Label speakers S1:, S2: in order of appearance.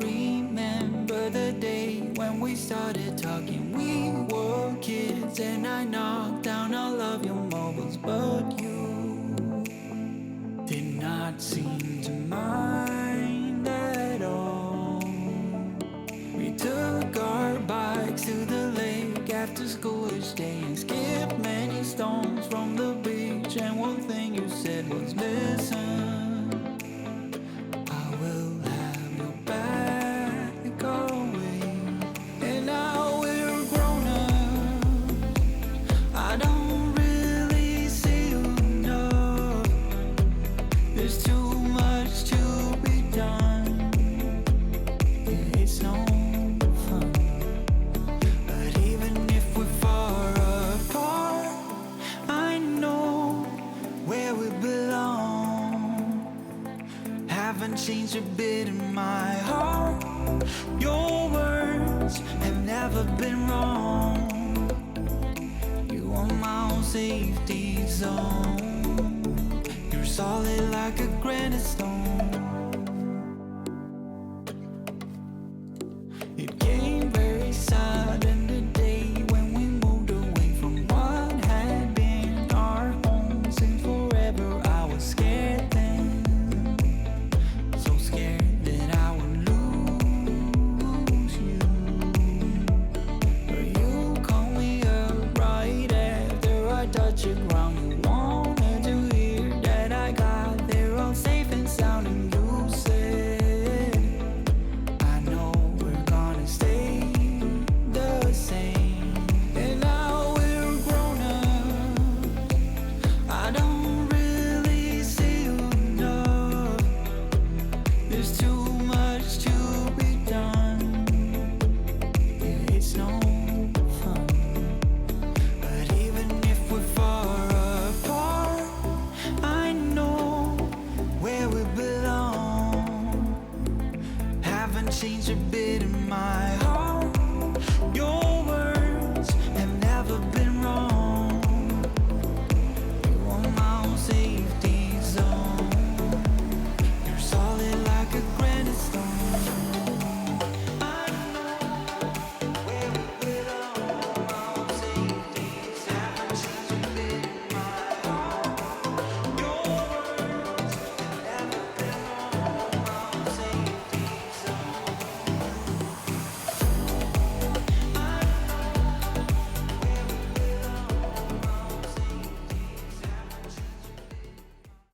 S1: remember the day when we started talking. We were kids, and I knocked down all of your marbles, but you did not seem to mind at all. We took our bikes to the lake after school each day and skipped many stones from the beach. And one thing you said was, changed a bit in my heart. Your words have never been wrong. You are my own safety zone. You're solid like a granite. You're round scenes are